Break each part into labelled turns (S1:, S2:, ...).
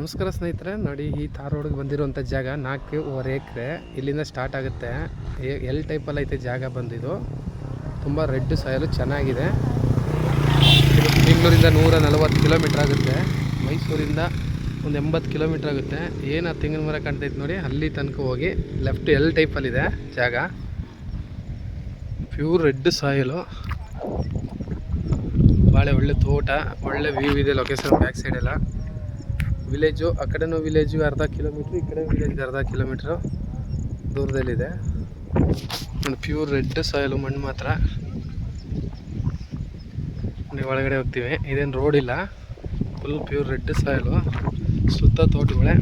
S1: ನಮಸ್ಕಾರ ಸ್ನೇಹಿತರೆ, ನೋಡಿ ಈ ತಾರ್ ರೋಡ್ಗೆ ಬಂದಿರುವಂಥ ಜಾಗ ನಾಲ್ಕೂವರೆ ಎಕರೆ. ಇಲ್ಲಿಂದ ಸ್ಟಾರ್ಟ್ ಆಗುತ್ತೆ. ಎಲ್ ಟೈಪಲ್ಲಿ ಐತೆ ಜಾಗ ಬಂದಿದ್ದು. ತುಂಬ ರೆಡ್ ಸಾಯಲು ಚೆನ್ನಾಗಿದೆ. ಬೆಂಗಳೂರಿಂದ ನೂರ ನಲವತ್ತು ಕಿಲೋಮೀಟ್ರ್ ಆಗುತ್ತೆ. ಮೈಸೂರಿಂದ ಒಂದು ಎಂಬತ್ತು ಕಿಲೋಮೀಟ್ರ್ ಆಗುತ್ತೆ. ಏನು ಆ ತೆಂಗಿನ ಮರ ಕಾಣ್ತೈತೆ ನೋಡಿ, ಅಲ್ಲಿ ತನಕ ಹೋಗಿ ಲೆಫ್ಟ್ ಎಲ್ ಟೈಪಲ್ಲಿದೆ ಜಾಗ. ಪ್ಯೂರ್ ರೆಡ್ ಸಾಯಲು ಭಾಳ ಒಳ್ಳೆ ತೋಟ, ಒಳ್ಳೆ ವ್ಯೂ ಇದೆ ಲೊಕೇಶನ್ ಬ್ಯಾಕ್ ಸೈಡ್ ಎಲ್ಲ. ವಿಲೇಜು ಆ ಕಡೆನೂ ವಿಲೇಜು ಅರ್ಧ ಕಿಲೋಮೀಟ್ರ್ ಈ ಕಡೆ ವಿಲೇಜ್ ಅರ್ಧ ಕಿಲೋಮೀಟ್ರು ದೂರದಲ್ಲಿದೆ. ಒಂದು ಪ್ಯೂರ್ ರೆಡ್ ಸಾಯಿಲ್ ಮಣ್ಣು ಮಾತ್ರ. ಒಳಗಡೆ ಹೋಗ್ತೀವಿ. ಇದೇನು ರೋಡ್ ಇಲ್ಲ. ಫುಲ್ ಪ್ಯೂರ್ ರೆಡ್ ಸಾಯಿಲು ಸುತ್ತ ತೋಟಗಳೇ.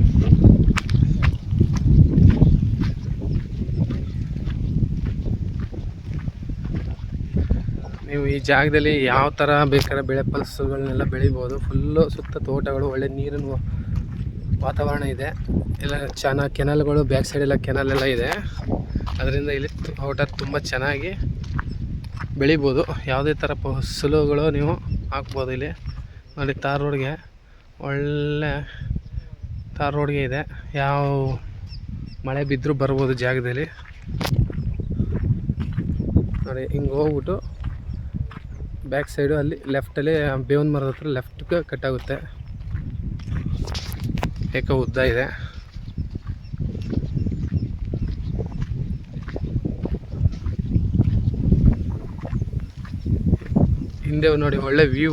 S1: ನೀವು ಈ ಜಾಗದಲ್ಲಿ ಯಾವ ಥರ ಬೇಕಾದ್ರೆ ಬೆಳೆ ಫಸಲುಗಳನ್ನೆಲ್ಲ ಬೆಳಿಬೋದು ಫುಲ್ಲು ಸುತ್ತ ತೋಟಗಳು, ಒಳ್ಳೆ ನೀರಿನ ವಾತಾವರಣ ಇದೆ. ಎಲ್ಲ ಚೆನ್ನಾಗಿ ಕೆನಲ್ಗಳು ಬ್ಯಾಕ್ ಸೈಡ್ ಕೆನಲೆಲ್ಲ ಇದೆ. ಅದರಿಂದ ಇಲ್ಲಿ ತೋಟ ತುಂಬ ಚೆನ್ನಾಗಿ ಬೆಳಿಬೋದು. ಯಾವುದೇ ಥರ ಫಸಲುಗಳು ನೀವು ಹಾಕ್ಬೋದು ಇಲ್ಲಿ. ನೋಡಿ ತಾರ್ ರೋಡ್ಗೆ ಒಳ್ಳೆ ತಾರ್ ರೋಡ್ಗೆ ಇದೆ. ಯಾವ ಮಳೆ ಬಿದ್ದರೂ ಬರ್ಬೋದು ಜಾಗದಲ್ಲಿ. ನೋಡಿ, ಹಿಂಗೆ ಹೋಗ್ಬಿಟ್ಟು ಬ್ಯಾಕ್ ಸೈಡು ಅಲ್ಲಿ ಲೆಫ್ಟಲ್ಲಿ ಬೇವಿನ ಮರದ ಹತ್ರ ಲೆಫ್ಟ್ಗೆ ಕಟ್ಟಾಗುತ್ತೆ ಏಕ ಉದ್ದ ಇದೆ. ಹಿಂದೆ ನೋಡಿ ಒಳ್ಳೆ ವ್ಯೂ